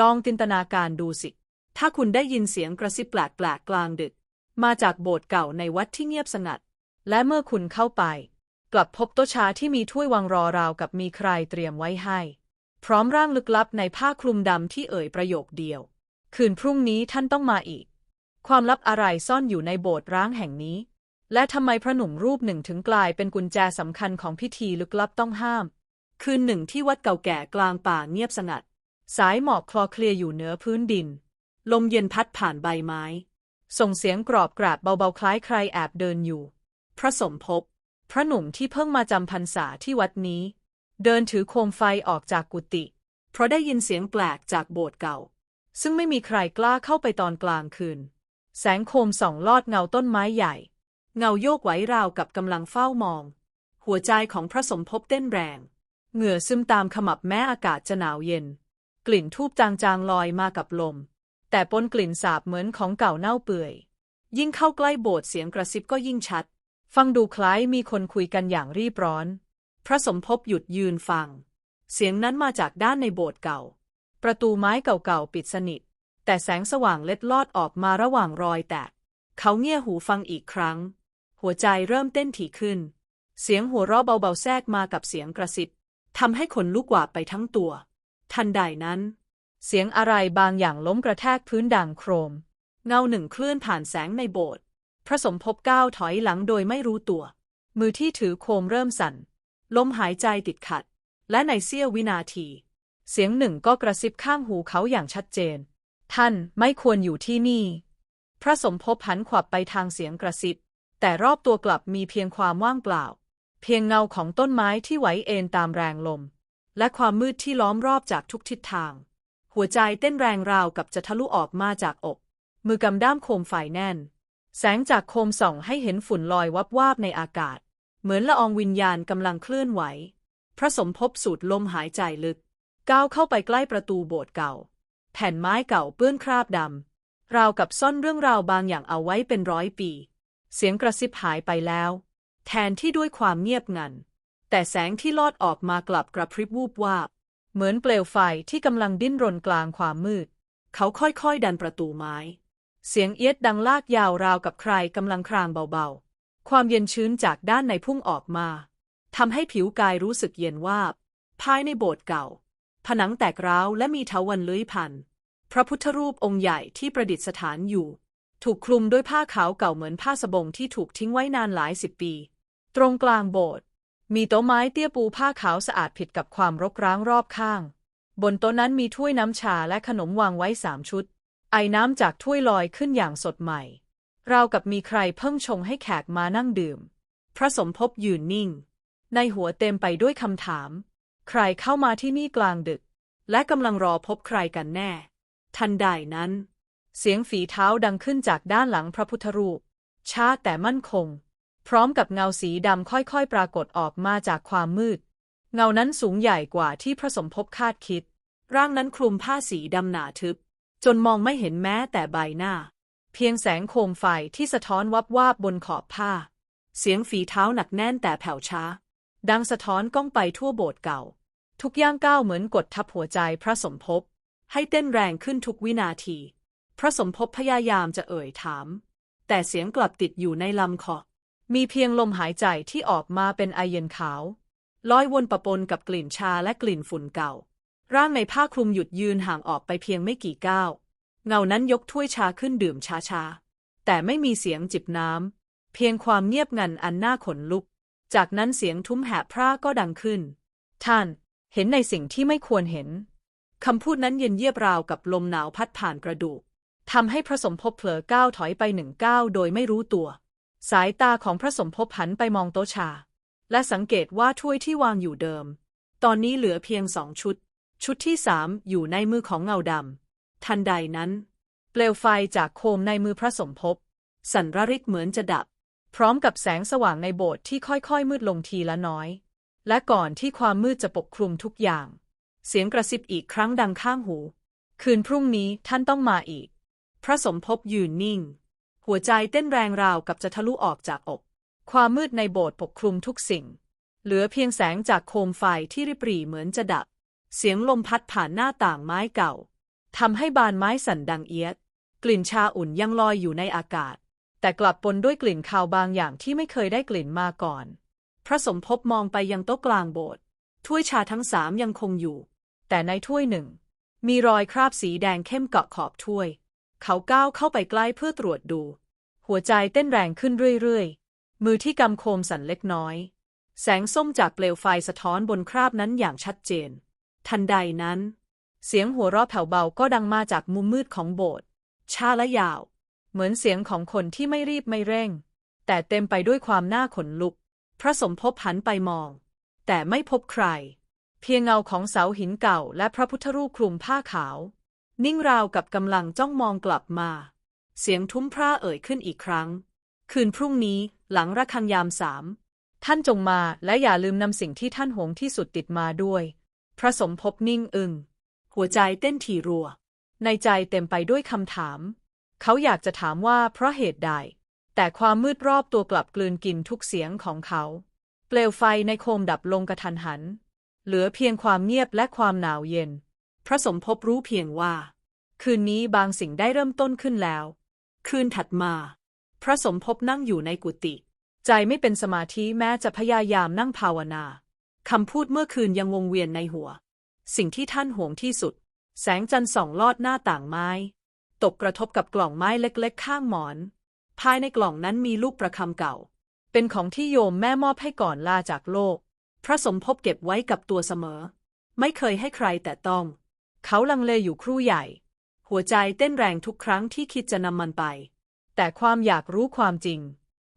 ลองจินตนาการดูสิ ถ้าคุณได้ยินเสียงกระซิบแปลกๆกลางดึก มาจากโบสถ์เก่าในวัดที่เงียบสงัด และเมื่อคุณเข้าไป กลับพบโต๊ะชาที่มีถ้วยวางรอราวกับมีใครเตรียมไว้ให้ พร้อมร่างลึกลับในผ้าคลุมดำที่เอ่ยประโยคเดียว คืนพรุ่งนี้ท่านต้องมาอีก ความลับอะไรซ่อนอยู่ในโบสถ์ร้างแห่งนี้ และทำไมพระหนุ่มรูปหนึ่งถึงกลายเป็นกุญแจสำคัญของพิธีลึกลับต้องห้าม คืนหนึ่งที่วัดเก่าแก่กลางป่าเงียบสงัด สายหมอกคลอเคลียอยู่เหนือพื้นดิน ลมเย็นพัดผ่านใบไม้ ส่งเสียงกรอบกราบเบาๆคล้ายใครแอบเดินอยู่ พระสมภพพระหนุ่มที่เพิ่งมาจำพรรษาที่วัดนี้ เดินถือโคมไฟออกจากกุฏิเพราะได้ยินเสียงแปลกจากโบสถ์เก่า ซึ่งไม่มีใครกล้าเข้าไปตอนกลางคืน แสงโคมส่องลอดเงาต้นไม้ใหญ่ เงาโยกไหวราวกับกำลังเฝ้ามอง หัวใจของพระสมภพเต้นแรง เหงื่อซึมตามขมับแม้อากาศจะหนาวเย็น กลิ่นทูบจางๆลอยมากับลม แต่ปนกลิ่นสาบเหมือนของเก่าเน่าเปื่อย ยิ่งเข้าใกล้โบสถ์เสียงกระซิบก็ยิ่งชัด ฟังดูคล้ายมีคนคุยกันอย่างรีบร้อน พระสมภพหยุดยืนฟัง เสียงนั้นมาจากด้านในโบสถ์เก่า ประตูไม้เก่าๆปิดสนิท แต่แสงสว่างเล็ดลอดออกมาระหว่างรอยแตก เขาเงี่ยหูฟังอีกครั้ง หัวใจเริ่มเต้นถี่ขึ้น เสียงหัวเราะเบาๆแทรกมากับเสียงกระซิบทำให้ขนลุกหวาดไปทั้งตัว ทันใดนั้น เสียงอะไรบางอย่างล้มกระแทกพื้นดังโครม เงาหนึ่งเคลื่อนผ่านแสงในโบสถ์พระสมภพก้าวถอยหลังโดยไม่รู้ตัว มือที่ถือโคมเริ่มสั่น ลมหายใจติดขัด และในเสี้ยววินาที เสียงหนึ่งก็กระซิบข้างหูเขาอย่างชัดเจน ท่านไม่ควรอยู่ที่นี่ พระสมภพหันขวับไปทางเสียงกระซิบ แต่รอบตัวกลับมีเพียงความว่างเปล่า เพียงเงาของต้นไม้ที่ไหวเอ็นตามแรงลม และความมืดที่ล้อมรอบจากทุกทิศทาง หัวใจเต้นแรงราวกับจะทะลุออกมาจากอก มือกำด้ามโคมไฟแน่น แสงจากโคมส่องให้เห็นฝุ่นลอยวับวาบในอากาศ เหมือนละอองวิญญาณกำลังเคลื่อนไหว พระสมภพสูดลมหายใจลึก ก้าวเข้าไปใกล้ประตูโบสถ์เก่า แผ่นไม้เก่าเปื้อนคราบดำราวกับซ่อนเรื่องราวบางอย่างเอาไว้เป็นร้อยปี เสียงกระซิบหายไปแล้ว แทนที่ด้วยความเงียบงัน แต่แสงที่ลอดออกมากลับกระพริบวูบวาบ เหมือนเปลวไฟที่กำลังดิ้นรนกลางความมืด เขาค่อยๆ ดันประตูไม้ เสียงเอียดดังลากยาวราวกับใครกำลังครางเบาๆ ความเย็นชื้นจากด้านในพุ่งออกมาทำให้ผิวกายรู้สึกเย็นวาบ ภายในโบสถ์เก่า ผนังแตกร้าวและมีเถาวัลย์เลื้อยพัน พระพุทธรูปองค์ใหญ่ที่ประดิษฐานอยู่ ถูกคลุมด้วยผ้าขาวเก่าเหมือนผ้าสบงที่ถูกทิ้งไว้นานหลายสิบปี ตรงกลางโบสถ์ มีโต๊ะไม้เตี้ยปูผ้าขาวสะอาดผิดกับความรกร้างรอบข้าง บนโต๊ะนั้นมีถ้วยน้ำชาและขนมวางไว้สามชุด ไอ้น้ำจากถ้วยลอยขึ้นอย่างสดใหม่ ราวกับมีใครเพิ่งชงให้แขกมานั่งดื่ม พระสมภพยืนนิ่ง ในหัวเต็มไปด้วยคำถาม ใครเข้ามาที่นี่กลางดึก และกำลังรอพบใครกันแน่ ทันใดนั้น เสียงฝีเท้าดังขึ้นจากด้านหลังพระพุทธรูปช้าแต่มั่นคง พร้อมกับเงาสีดำค่อยๆ ปรากฏออกมาจากความมืด เงานั้นสูงใหญ่กว่าที่พระสมภพคาดคิด ร่างนั้นคลุมผ้าสีดำหนาทึบ จนมองไม่เห็นแม้แต่ใบหน้า เพียงแสงโคมไฟที่สะท้อนวับวาบบนขอบผ้า เสียงฝีเท้าหนักแน่นแต่แผ่วช้า ดังสะท้อนก้องไปทั่วโบสถ์เก่า ทุกย่างก้าวเหมือนกดทับหัวใจพระสมภพ ให้เต้นแรงขึ้นทุกวินาที พระสมภพพยายามจะเอ่ยถาม แต่เสียงกลับติดอยู่ในลำคอ มีเพียงลมหายใจที่ออกมาเป็นไอเย็นขาวลอยวนปะปนกับกลิ่นชาและกลิ่นฝุ่นเก่า ร่างในผ้าคลุมหยุดยืนห่างออกไปเพียงไม่กี่ก้าวเงานั้นยกถ้วยชาขึ้นดื่มช้าๆ แต่ไม่มีเสียงจิบน้ำ เพียงความเงียบงันอันน่าขนลุก จากนั้นเสียงทุ้มแหบพร่าก็ดังขึ้น ท่านเห็นในสิ่งที่ไม่ควรเห็น คำพูดนั้นเย็นเยียบราวกับลมหนาวพัดผ่านกระดูกทำให้พระสมภพเผลอก้าวถอยไปหนึ่งก้าวโดยไม่รู้ตัว สายตาของพระสมภพหันไปมองโต๊ะชา และสังเกตว่าถ้วยที่วางอยู่เดิม ตอนนี้เหลือเพียงสองชุด ชุดที่สามอยู่ในมือของเงาดำทันใดนั้น เปลวไฟจากโคมในมือพระสมภพสั่นระริกเหมือนจะดับ พร้อมกับแสงสว่างในโบสถ์ที่ค่อยๆ มืดลงทีละน้อย และก่อนที่ความมืดจะปกคลุมทุกอย่าง เสียงกระซิบอีกครั้งดังข้างหู คืนพรุ่งนี้ท่านต้องมาอีก พระสมภพยืนนิ่ง หัวใจเต้นแรงราวกับจะทะลุออกจากอก ความมืดในโบสถ์ปกคลุมทุกสิ่ง เหลือเพียงแสงจากโคมไฟที่ริบหรี่เหมือนจะดับ เสียงลมพัดผ่านหน้าต่างไม้เก่าทำให้บานไม้สั่นดังเอียด กลิ่นชาอุ่นยังลอยอยู่ในอากาศ แต่กลับปนด้วยกลิ่นคาวบางอย่างที่ไม่เคยได้กลิ่นมาก่อน พระสมภพมองไปยังโต๊ะกลางโบสถ์ถ้วยชาทั้งสามยังคงอยู่ แต่ในถ้วยหนึ่ง มีรอยคราบสีแดงเข้มเกาะขอบถ้วย เขาก้าวเข้าไปใกล้เพื่อตรวจดู หัวใจเต้นแรงขึ้นเรื่อยๆ มือที่กำโคมสั่นเล็กน้อย แสงส้มจากเปลวไฟสะท้อนบนคราบนั้นอย่างชัดเจน ทันใดนั้น เสียงหัวเราะแผ่วเบาก็ดังมาจากมุมมืดของโบสถ์ช้าและยาว เหมือนเสียงของคนที่ไม่รีบไม่เร่ง แต่เต็มไปด้วยความน่าขนลุก พระสมภพหันไปมอง แต่ไม่พบใคร เพียงเงาของเสาหินเก่าและพระพุทธรูปคลุมผ้าขาว นิ่งราวกับกำลังจ้องมองกลับมา เสียงทุ้มพร่าเอ่ยขึ้นอีกครั้ง คืนพรุ่งนี้หลังระฆังยามสาม ท่านจงมาและอย่าลืมนำสิ่งที่ท่านหวงที่สุดติดมาด้วย พระสมภพนิ่งอึง หัวใจเต้นถี่รัว ในใจเต็มไปด้วยคำถาม เขาอยากจะถามว่าเพราะเหตุใด แต่ความมืดรอบตัวกลับกลืนกินทุกเสียงของเขา เปลวไฟในโคมดับลงกระทันหัน เหลือเพียงความเงียบและความหนาวเย็น พระสมภพรู้เพียงว่า คืนนี้บางสิ่งได้เริ่มต้นขึ้นแล้ว คืนถัดมา พระสมภพนั่งอยู่ในกุฏิใจไม่เป็นสมาธิแม้จะพยายามนั่งภาวนาคำพูดเมื่อคืนยังวงเวียนในหัว สิ่งที่ท่านห่วงที่สุด แสงจันทร์ส่องลอดหน้าต่างไม้ ตกกระทบกับกล่องไม้เล็กๆ ข้างหมอน ภายในกล่องนั้นมีลูกประคำเก่า เป็นของที่โยมแม่มอบให้ก่อนลาจากโลก พระสมภพเก็บไว้กับตัวเสมอ ไม่เคยให้ใครแต่ต้อง เขาลังเลอยู่ครู่ใหญ่ หัวใจเต้นแรงทุกครั้งที่คิดจะนำมันไป แต่ความอยากรู้ความจริง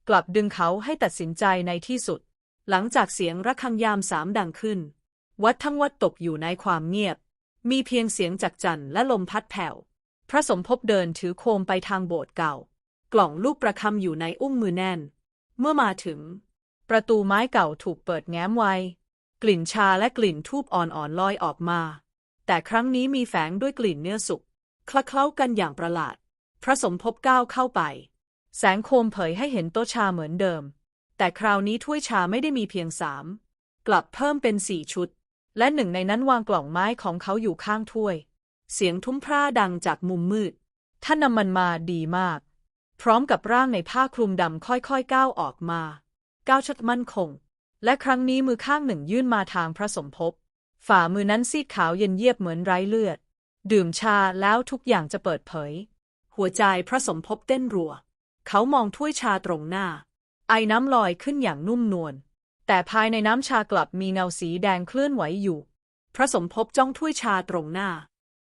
กลับดึงเขาให้ตัดสินใจในที่สุด หลังจากเสียงระฆังยามสามดังขึ้น วัดทั้งวัดตกอยู่ในความเงียบ มีเพียงเสียงจากจันและลมพัดแผ่ว พระสมภพเดินถือโคมไปทางโบสถ์เก่า กล่องลูกประคำอยู่ในอุ้งมือแน่น เมื่อมาถึง ประตูไม้เก่าถูกเปิดแง้มไว้กลิ่นชาและกลิ่นทูบอ่อนๆลอยออกมา แต่ครั้งนี้มีแฝงด้วยกลิ่นเนื้อสุกคละเคล้ากันอย่างประหลาด พระสมภพก้าวเข้าไป แสงโคมเผยให้เห็นโต๊ะชาเหมือนเดิม แต่คราวนี้ถ้วยชาไม่ได้มีเพียงสาม กลับเพิ่มเป็นสี่ชุด และหนึ่งในนั้นวางกล่องไม้ของเขาอยู่ข้างถ้วย เสียงทุ้มพร่าดังจากมุมมืด ท่านนำมันมาดีมาก พร้อมกับร่างในผ้าคลุมดำค่อยๆก้าวออกมา ก้าวชัดมั่นคง และครั้งนี้มือข้างหนึ่งยื่นมาทางพระสมภพ ฝ่ามือนั้นซีดขาวเย็นเยียบเหมือนไร้เลือด ดื่มชาแล้วทุกอย่างจะเปิดเผย หัวใจพระสมภพเต้นรัว เขามองถ้วยชาตรงหน้า ไอน้ำลอยขึ้นอย่างนุ่มนวล แต่ภายในน้ำชากลับมีเงาสีแดงเคลื่อนไหวอยู่ พระสมภพจ้องถ้วยชาตรงหน้า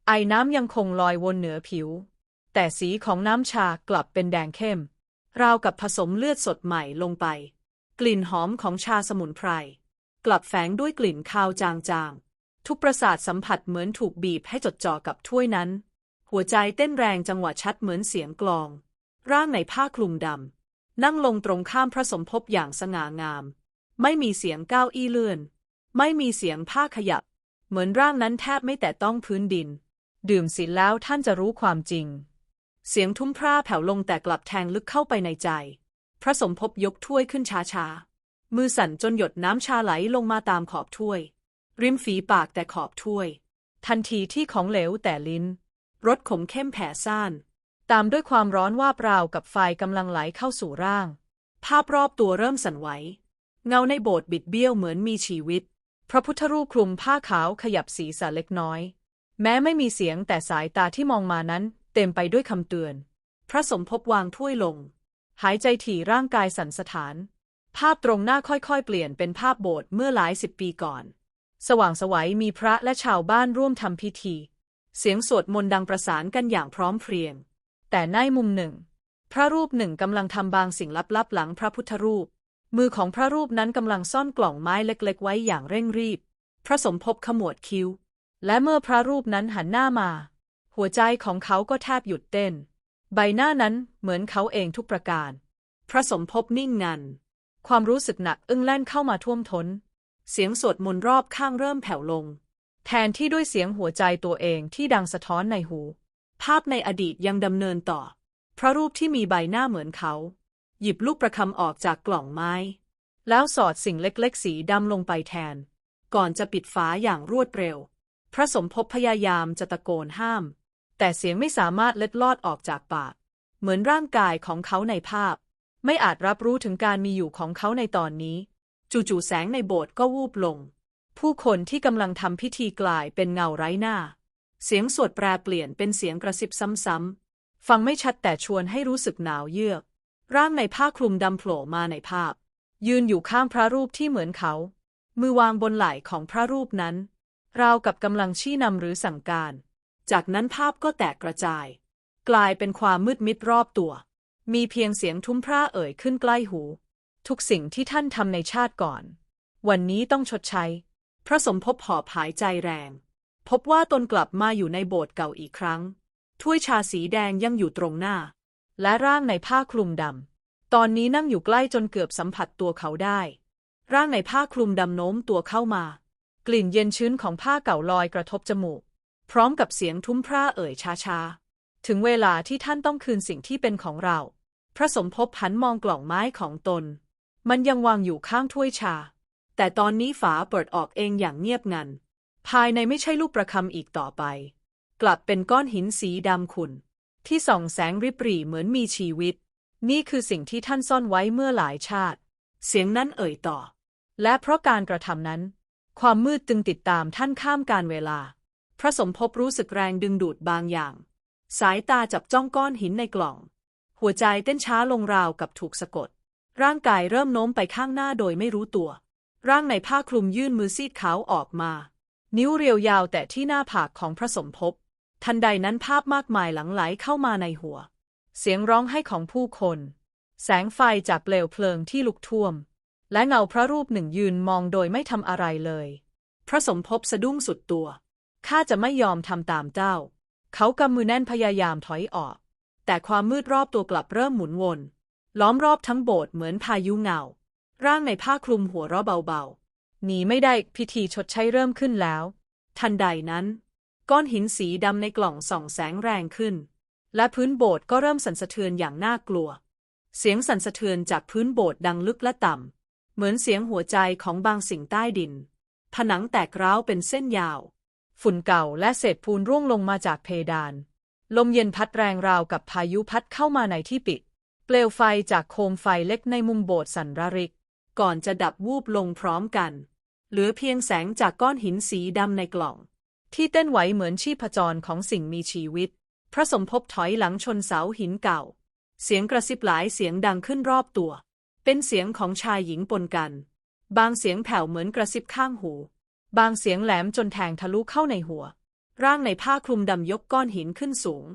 ไอน้ำยังคงลอยวนเหนือผิว แต่สีของน้ำชากลับเป็นแดงเข้ม ราวกับผสมเลือดสดใหม่ลงไป กลิ่นหอมของชาสมุนไพร กลับแฝงด้วยกลิ่นคาวจางๆ ทุกประสาทสัมผัสเหมือนถูกบีบให้จดจ่อกับถ้วยนั้น หัวใจเต้นแรงจังหวะชัดเหมือนเสียงกลอง ร่างในผ้าคลุมดำ นั่งลงตรงข้ามพระสมภพอย่างสง่างาม ไม่มีเสียงก้าวอี้เลื่อน ไม่มีเสียงผ้าขยับ เหมือนร่างนั้นแทบไม่แต่ต้องพื้นดิน ดื่มสินแล้วท่านจะรู้ความจริง เสียงทุ้มพร่าแผ่วลงแต่กลับแทงลึกเข้าไปในใจ พระสมภพยกถ้วยขึ้นช้าๆ มือสั่นจนหยดน้ำชาไหลลงมาตามขอบถ้วย ริมฝีปากแต่ขอบถ้วย ทันทีที่ของเหลวแต่ลิ้นรสขมเข้มแผ่ซ่าน ตามด้วยความร้อนว่าเปล่ากับไฟกำลังไหลเข้าสู่ร่าง ภาพรอบตัวเริ่มสั่นไหว เงาในโบสถ์บิดเบี้ยวเหมือนมีชีวิต พระพุทธรูปคลุมผ้าขาวขยับศีรษะเล็กน้อย แม้ไม่มีเสียงแต่สายตาที่มองมานั้น เต็มไปด้วยคำเตือน พระสมภพวางถ้วยลง หายใจถี่ร่างกายสั่นสะท้าน ภาพตรงหน้าค่อยๆ เปลี่ยนเป็นภาพโบสถ์เมื่อหลายสิบปีก่อน สว่างสวัยมีพระและชาวบ้านร่วมทำพิธี เสียงสวดมนต์ดังประสานกันอย่างพร้อมเพรียง แต่ในมุมหนึ่ง พระรูปหนึ่งกำลังทำบางสิ่งลับๆหลังพระพุทธรูป มือของพระรูปนั้นกำลังซ่อนกล่องไม้เล็กๆ ไว้อย่างเร่งรีบ พระสมภพขมวดคิ้ว และเมื่อพระรูปนั้นหันหน้ามา หัวใจของเขาก็แทบหยุดเต้น ใบหน้านั้นเหมือนเขาเองทุกประการ พระสมภพนิ่งงัน ความรู้สึกหนักอึ้งแล่นเข้ามาท่วมทน้น เสียงสวดมนต์รอบข้างเริ่มแผ่วลง แทนที่ด้วยเสียงหัวใจตัวเองที่ดังสะท้อนในหู ภาพในอดีตยังดำเนินต่อ พระรูปที่มีใบหน้าเหมือนเขา หยิบลูกประคำออกจากกล่องไม้ แล้วสอดสิ่งเล็กๆ สีดำลงไปแทน ก่อนจะปิดฝาอย่างรวดเร็ว พระสมภพพยายามจะตะโกนห้าม แต่เสียงไม่สามารถเล็ดลอดออกจากปาก เหมือนร่างกายของเขาในภาพ ไม่อาจรับรู้ถึงการมีอยู่ของเขาในตอนนี้ จู่ๆแสงในโบสถ์ก็วูบลง ผู้คนที่กำลังทำพิธีกลายเป็นเงาไร้หน้า เสียงสวดแปรเปลี่ยนเป็นเสียงกระซิบซ้ำๆฟังไม่ชัดแต่ชวนให้รู้สึกหนาวเยือก ร่างในผ้าคลุมดำโผล่มาในภาพ ยืนอยู่ข้างพระรูปที่เหมือนเขา มือวางบนไหล่ของพระรูปนั้น ราวกับกำลังชี้นำหรือสั่งการ จากนั้นภาพก็แตกกระจาย กลายเป็นความมืดมิดรอบตัว มีเพียงเสียงทุ้มพระเอ่ยขึ้นใกล้หู ทุกสิ่งที่ท่านทำในชาติก่อน วันนี้ต้องชดใช้ พระสมภพหอบหายใจแรง พบว่าตนกลับมาอยู่ในโบสถ์เก่าอีกครั้ง ถ้วยชาสีแดงยังอยู่ตรงหน้า และร่างในผ้าคลุมดำ ตอนนี้นั่งอยู่ใกล้จนเกือบสัมผัสตัวเขาได้ ร่างในผ้าคลุมดำโน้มตัวเข้ามากลิ่นเย็นชื้นของผ้าเก่าลอยกระทบจมูก พร้อมกับเสียงทุ้มพระเอ่ยช้าๆ ถึงเวลาที่ท่านต้องคืนสิ่งที่เป็นของเรา พระสมภพหันมองกล่องไม้ของตน มันยังวางอยู่ข้างถ้วยชา แต่ตอนนี้ฝาเปิดออกเองอย่างเงียบงัน ภายในไม่ใช่ลูกประคำอีกต่อไป กลับเป็นก้อนหินสีดำขุ่นที่ส่องแสงริบหรี่เหมือนมีชีวิต นี่คือสิ่งที่ท่านซ่อนไว้เมื่อหลายชาติ เสียงนั้นเอ่ยต่อ และเพราะการกระทำนั้น ความมืดจึงติดตามท่านข้ามการเวลา พระสมภพรู้สึกแรงดึงดูดบางอย่าง สายตาจับจ้องก้อนหินในกล่อง หัวใจเต้นช้าลงราวกับถูกสะกด ร่างกายเริ่มโน้มไปข้างหน้าโดยไม่รู้ตัว ร่างในผ้าคลุมยื่นมือซีดขาวออกมา นิ้วเรียวยาวแต่ที่หน้าผากของพระสมภพทันใดนั้นภาพมากมายหลังไหลเข้ามาในหัว เสียงร้องไห้ของผู้คน แสงไฟจากเปลวเพลิงที่ลุกท่วม และเงาพระรูปหนึ่งยืนมองโดยไม่ทำอะไรเลย พระสมภพสะดุ้งสุดตัวข้าจะไม่ยอมทำตามเจ้า เขากำมือแน่นพยายามถอยออก แต่ความมืดรอบตัวกลับเริ่มหมุนวน ล้อมรอบทั้งโบสถ์เหมือนพายุเงา ร่างในผ้าคลุมหัวเราะเบาๆ หนีไม่ได้พิธีชดใช้เริ่มขึ้นแล้ว ทันใดนั้น ก้อนหินสีดำในกล่องส่องแสงแรงขึ้น และพื้นโบสถ์ก็เริ่มสั่นสะเทือนอย่างน่ากลัว เสียงสั่นสะเทือนจากพื้นโบสถ์ดังลึกและต่ำเหมือนเสียงหัวใจของบางสิ่งใต้ดิน ผนังแตกร้าวเป็นเส้นยาว ฝุ่นเก่าและเศษปูนร่วงลงมาจากเพดาน ลมเย็นพัดแรงราวกับพายุพัดเข้ามาในที่ปิด เปลวไฟจากโคมไฟเล็กในมุมโบสถ์สั่นระริก ก่อนจะดับวูบลงพร้อมกัน เหลือเพียงแสงจากก้อนหินสีดำในกล่อง ที่เต้นไหวเหมือนชีพจรของสิ่งมีชีวิต พระสมภพถอยหลังชนเสาหินเก่า เสียงกระซิบหลายเสียงดังขึ้นรอบตัว เป็นเสียงของชายหญิงปนกัน บางเสียงแผ่วเหมือนกระซิบข้างหู บางเสียงแหลมจนแทงทะลุเข้าในหัว ร่างในผ้าคลุมดำยกก้อนหินขึ้นสูง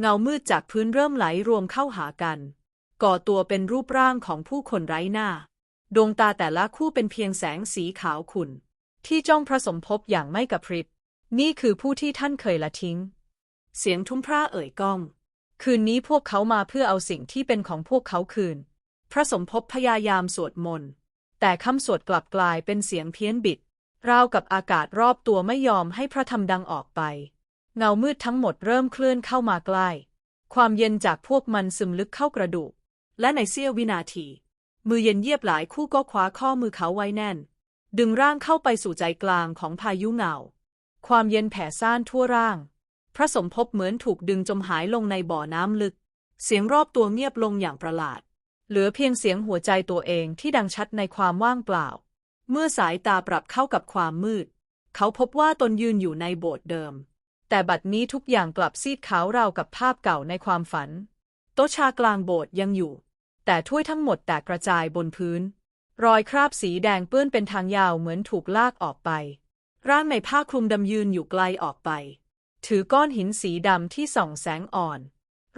เงามืดจากพื้นเริ่มไหลรวมเข้าหากัน ก่อตัวเป็นรูปร่างของผู้คนไร้หน้า ดวงตาแต่ละคู่เป็นเพียงแสงสีขาวขุ่น ที่จ้องพระสมภพอย่างไม่กระพริบ นี่คือผู้ที่ท่านเคยละทิ้ง เสียงทุ้มพระเอ่ยก้อง คืนนี้พวกเขามาเพื่อเอาสิ่งที่เป็นของพวกเขาคืน พระสมภพพยายามสวดมนต์แต่คำสวดกลับกลายเป็นเสียงเพี้ยนบิด ราวกับอากาศรอบตัวไม่ยอมให้พระธรรมดังออกไป เงามืดทั้งหมดเริ่มเคลื่อนเข้ามาใกล้ ความเย็นจากพวกมันซึมลึกเข้ากระดูก และในเสี้ยววินาที มือเย็นเยียบหลายคู่ก็คว้าข้อมือเขาไว้แน่น ดึงร่างเข้าไปสู่ใจกลางของพายุเงา ความเย็นแผ่ซ่านทั่วร่าง พระสมภพเหมือนถูกดึงจมหายลงในบ่อน้ำลึก เสียงรอบตัวเงียบลงอย่างประหลาด เหลือเพียงเสียงหัวใจตัวเองที่ดังชัดในความว่างเปล่า เมื่อสายตาปรับเข้ากับความมืด เขาพบว่าตนยืนอยู่ในโบสถ์เดิม แต่บัดนี้ทุกอย่างกลับซีดขาวราวกับภาพเก่าในความฝัน โต๊ะชากลางโบสถ์ยังอยู่ แต่ถ้วยทั้งหมดแตกกระจายบนพื้น รอยคราบสีแดงเปื้อนเป็นทางยาวเหมือนถูกลากออกไป ร่างในผ้าคลุมดำยืนอยู่ไกลออกไป ถือก้อนหินสีดำที่ส่องแสงอ่อน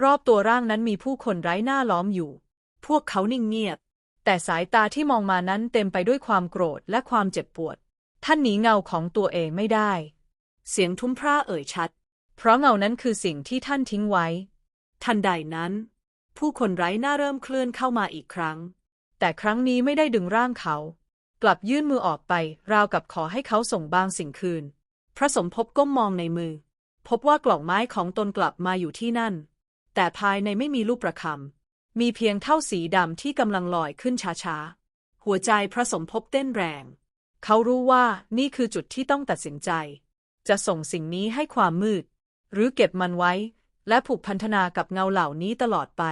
รอบตัวร่างนั้นมีผู้คนไร้หน้าล้อมอยู่ พวกเขานิ่งเงียบ แต่สายตาที่มองมานั้นเต็มไปด้วยความโกรธและความเจ็บปวด ท่านหนีเงาของตัวเองไม่ได้ เสียงทุ้มพระเอ่ยชัด เพราะเงานั้นคือสิ่งที่ท่านทิ้งไว้ ทันใดนั้น ผู้คนไร้หน้าเริ่มเคลื่อนเข้ามาอีกครั้ง แต่ครั้งนี้ไม่ได้ดึงร่างเขา กลับยื่นมือออกไป ราวกับขอให้เขาส่งบางสิ่งคืน พระสมภพก้มมองในมือ พบว่ากล่องไม้ของตนกลับมาอยู่ที่นั่น แต่ภายในไม่มีลูกประคำ มีเพียงเท่าสีดำที่กำลังลอยขึ้นช้าๆ หัวใจพระสมภพเต้นแรง เขารู้ว่านี่คือจุดที่ต้องตัดสินใจ จะส่งสิ่งนี้ให้ความมืด หรือเก็บมันไว้ และผูกพันธนากับเงาเหล่านี้ตลอดไป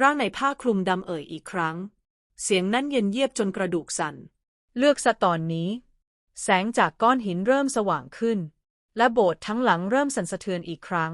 ร่างในผ้าคลุมดำเอ่ยอีกครั้ง เสียงนั้นเย็นเยียบจนกระดูกสั่น เลือกซะตอนนี้ แสงจากก้อนหินเริ่มสว่างขึ้น และโบสถ์ทั้งหลังเริ่มสั่นสะเทือนอีกครั้ง